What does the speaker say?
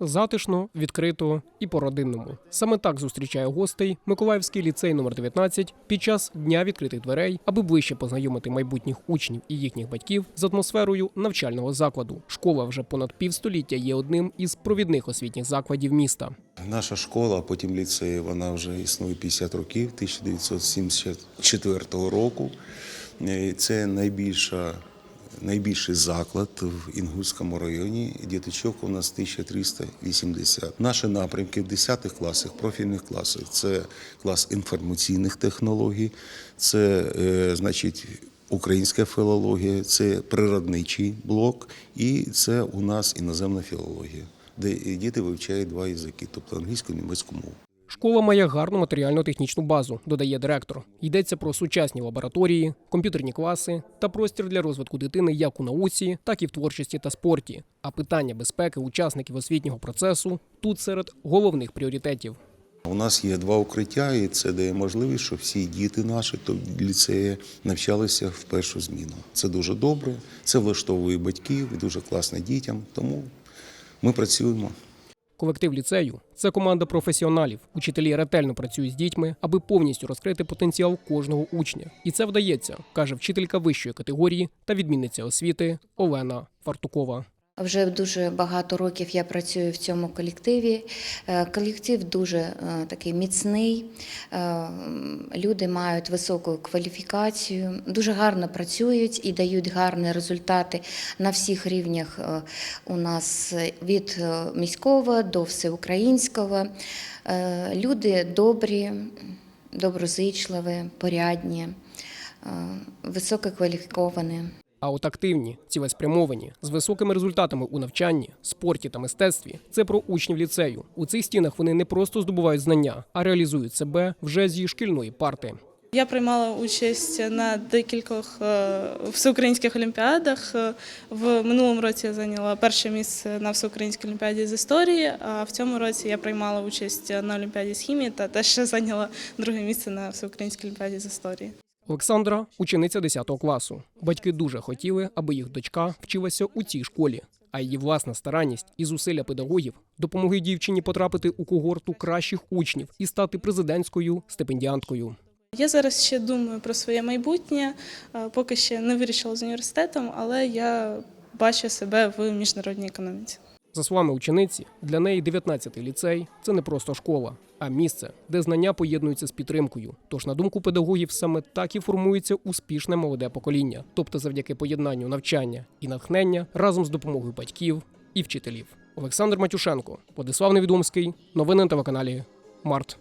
Затишно, відкрито і по-родинному. Саме так зустрічає гостей Миколаївський ліцей номер 19 під час дня відкритих дверей, аби ближче познайомити майбутніх учнів і їхніх батьків з атмосферою навчального закладу. Школа вже понад півстоліття є одним із провідних освітніх закладів міста. Наша школа, а потім ліцей, вона вже існує 50 років, 1974 року. Е, Це найбільша, найбільший заклад в Інгульському районі. Діточок у нас 1380. Наші напрямки в 10 класах, профільних класах це клас інформаційних технологій, це е, значить. Українська філологія, це природничий блок, і це у нас іноземна філологія, де діти вивчають два язики, тобто англійську і німецьку мову. Школа має гарну матеріально-технічну базу, додає директор. Йдеться про сучасні лабораторії, комп'ютерні класи та простір для розвитку дитини як у науці, так і в творчості та спорті. А питання безпеки учасників освітнього процесу тут серед головних пріоритетів. У нас є два укриття, і це дає можливість, щоб всі діти наші, то ліцеї, навчалися в першу зміну. Це дуже добре, це влаштовує батьків, і дуже класно дітям. Тому ми працюємо. Колектив ліцею це команда професіоналів. Учителі ретельно працюють з дітьми, аби повністю розкрити потенціал кожного учня. І це вдається, каже вчителька вищої категорії та відмінниця освіти Олена Фартукова. Вже дуже багато років я працюю в цьому колективі. Е, Колектив дуже е, такий міцний. Е, Люди мають високу кваліфікацію, дуже гарно працюють і дають гарні результати на всіх рівнях у нас від міського до всеукраїнського. Люди добрі, доброзичливі, порядні, висококваліфіковані. А от активні, цілеспрямовані, з високими результатами у навчанні, спорті та мистецтві це про учнів ліцею. У цих стінах вони не просто здобувають знання, а реалізують себе вже зі шкільної парти. Я приймала участь на декількох е, всеукраїнських олімпіадах. Е, В минулому році я зайняла перше місце на всеукраїнській олімпіаді з історії. А в цьому році я приймала участь на олімпіаді з хімії та теж зайняла друге місце на всеукраїнській олімпіаді з історії. Олександра учениця 10 класу. Батьки дуже хотіли, аби їх дочка вчилася у цій школі. А її власна старанність і зусилля педагогів допомогли дівчині потрапити у когорту кращих учнів і стати президентською стипендіанткою. Я зараз ще думаю про своє майбутнє. Е, Поки ще не вирішила з університетом, але я бачу себе в міжнародній економіці. За словами учениці, для неї 19-й ліцей це не просто школа, а місце, де знання поєднуються з підтримкою. Тож, на думку педагогів, саме так і формується успішне молоде покоління, тобто завдяки поєднанню навчання і натхнення разом з допомогою батьків і вчителів. Олександр Матюшенко, Владислав Невідомський, новини на телеканалі Март.